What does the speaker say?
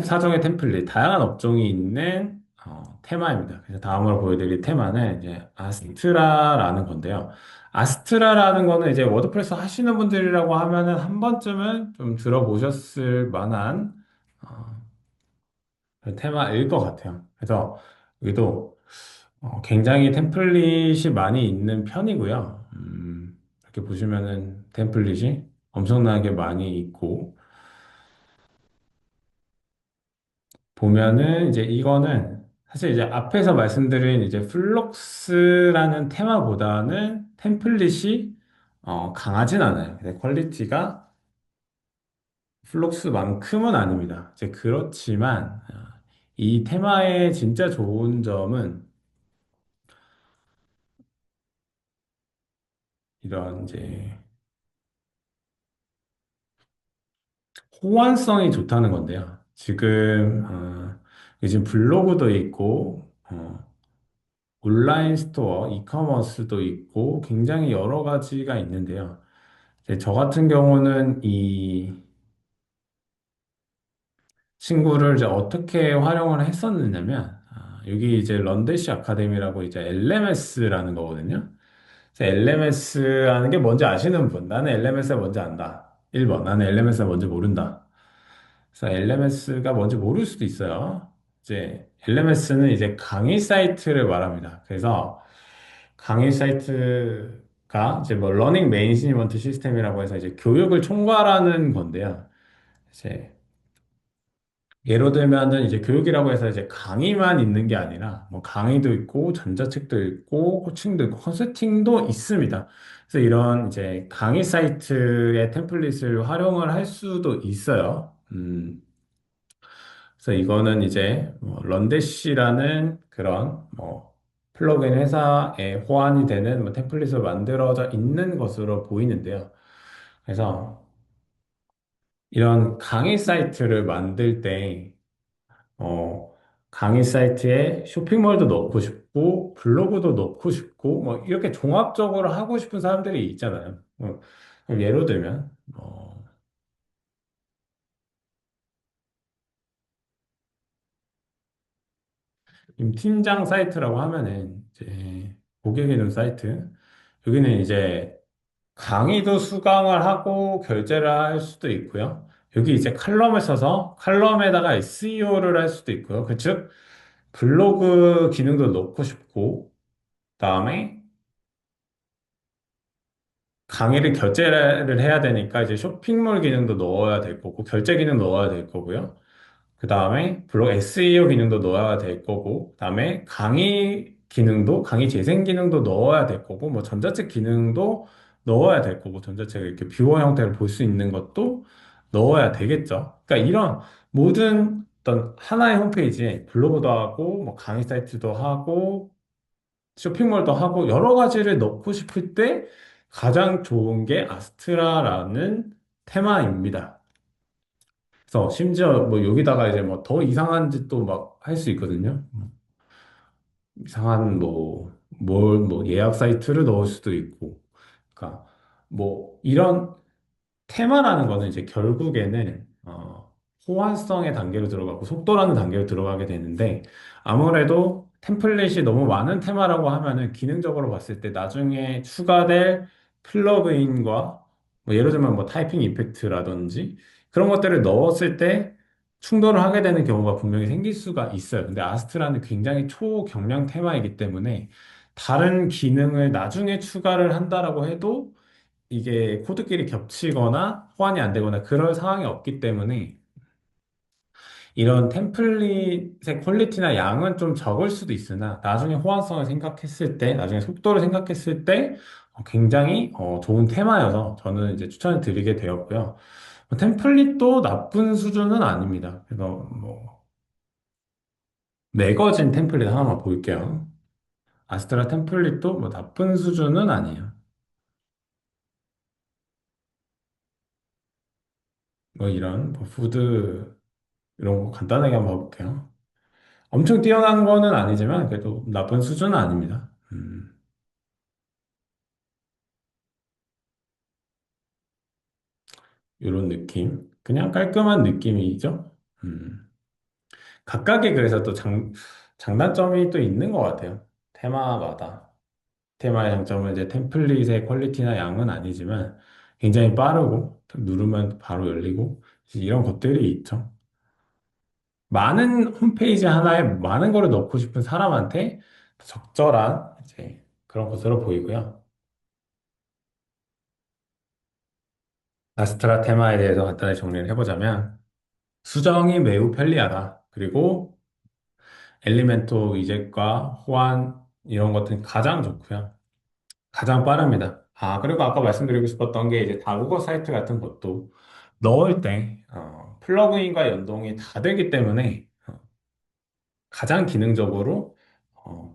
84종의 템플릿, 다양한 업종이 있는 어, 테마입니다. 그래서 다음으로 보여드릴 테마는 이제 아스트라라는 건데요. 아스트라라는 거는 이제 워드프레스 하시는 분들이라고 하면은 한 번쯤은 좀 들어보셨을 만한 어, 테마일 것 같아요. 그래서 여기도 어, 굉장히 템플릿이 많이 있는 편이고요. 음, 이렇게 보시면은 템플릿이 엄청나게 많이 있고, 보면은 이제 이거는 사실 이제 앞에서 말씀드린 이제 플럭스라는 테마보다는 템플릿이 어, 강하진 않아요. 근데 퀄리티가 플럭스만큼은 아닙니다. 이제 그렇지만 어, 이 테마의 진짜 좋은 점은 이런 이제 호환성이 좋다는 건데요. 지금 어, 요즘 블로그도 있고 어, 온라인 스토어, 이커머스도 있고 굉장히 여러 가지가 있는데요. 이제 저 같은 경우는 이 친구를 이제 어떻게 활용을 했었느냐면 아, 여기 이제 런데시 아카데미라고 이제 LMS라는 거거든요. LMS 하는 게 뭔지 아시는 분? 나는 LMS가 뭔지 안다. 1번. 나는 LMS가 뭔지 모른다. LMS가 뭔지 모를 수도 있어요. 이제 LMS는 이제 강의 사이트를 말합니다. 그래서 강의 사이트가 이제 뭐 러닝 매니지먼트 시스템이라고 해서 이제 교육을 총괄하는 건데요. 이제 예로 들면은 이제 교육이라고 해서 이제 강의만 있는 게 아니라 뭐 강의도 있고 전자책도 있고 코칭도 있고 컨설팅도 있습니다. 그래서 이런 이제 강의 사이트의 템플릿을 활용을 할 수도 있어요. 음, 그래서 이거는 이제 뭐 런데시라는 그런 뭐 플러그인 회사에 호환이 되는 뭐 템플릿으로 만들어져 있는 것으로 보이는데요. 그래서 이런 강의 사이트를 만들 때 어, 강의 사이트에 쇼핑몰도 넣고 싶고, 블로그도 넣고 싶고, 뭐, 이렇게 종합적으로 하고 싶은 사람들이 있잖아요. 어, 예를 들면, 어, 지금 팀장 사이트라고 하면은, 이제, 고객 이름 사이트. 여기는 이제, 강의도 수강을 하고 결제를 할 수도 있고요. 여기 이제 칼럼을 써서 칼럼에다가 SEO를 할 수도 있고요. 그 즉, 블로그 기능도 넣고 싶고, 그다음에 강의를 결제를 해야 되니까 이제 쇼핑몰 기능도 넣어야 될 거고, 결제 기능 넣어야 될 거고요. 그 다음에 블로그 SEO 기능도 넣어야 될 거고, 그 다음에 강의 기능도, 강의 재생 기능도 넣어야 될 거고, 뭐 전자책 기능도 넣어야 될 거고, 전자책을 이렇게 뷰어 형태로 볼 수 있는 것도 넣어야 되겠죠. 그러니까 이런 모든 어떤 하나의 홈페이지에 블로그도 하고, 뭐 강의 사이트도 하고, 쇼핑몰도 하고 여러 가지를 넣고 싶을 때 가장 좋은 게 아스트라라는 테마입니다. 그래서 심지어 뭐 여기다가 이제 뭐 더 이상한 짓도 막 할 수 있거든요. 이상한 뭐, 뭘, 뭐 예약 사이트를 넣을 수도 있고. 그러니까 뭐 이런 테마라는 거는 이제 결국에는 어, 호환성의 단계로 들어가고 속도라는 단계로 들어가게 되는데 아무래도 템플릿이 너무 많은 테마라고 하면은 기능적으로 봤을 때 나중에 추가될 플러그인과 뭐 예를 들면 뭐 타이핑 이펙트라든지 그런 것들을 넣었을 때 충돌을 하게 되는 경우가 분명히 생길 수가 있어요. 근데 아스트라는 굉장히 초경량 테마이기 때문에 다른 기능을 나중에 추가를 한다라고 해도 이게 코드끼리 겹치거나 호환이 안 되거나 그럴 상황이 없기 때문에 이런 템플릿의 퀄리티나 양은 좀 적을 수도 있으나 나중에 호환성을 생각했을 때, 나중에 속도를 생각했을 때 어, 굉장히 어, 좋은 테마여서 저는 이제 추천을 드리게 되었고요. 뭐 템플릿도 나쁜 수준은 아닙니다. 그래서 뭐 매거진 템플릿 하나만 볼게요. 아스트라 템플릿도 뭐 나쁜 수준은 아니에요. 뭐 이런 뭐 푸드 이런 거 간단하게 한번 봐볼게요. 엄청 뛰어난 거는 아니지만 그래도 나쁜 수준은 아닙니다. 음, 이런 느낌. 그냥 깔끔한 느낌이죠. 음. 각각의 그래서 또 장, 장단점이 또 있는 것 같아요. 테마마다. 테마의 장점은 이제 템플릿의 퀄리티나 양은 아니지만 굉장히 빠르고 누르면 바로 열리고 이런 것들이 있죠. 많은 홈페이지 하나에 많은 거를 넣고 싶은 사람한테 적절한 이제 그런 것으로 보이고요. 아스트라 테마에 대해서 간단히 정리를 해보자면 수정이 매우 편리하다. 그리고 엘리멘토 위젯과 호환 이런 것들은 가장 좋고요. 가장 빠릅니다. 아, 그리고 아까 말씀드리고 싶었던 게 이제 다국어 사이트 같은 것도 넣을 때 어, 플러그인과 연동이 다 되기 때문에 어, 가장 기능적으로 어,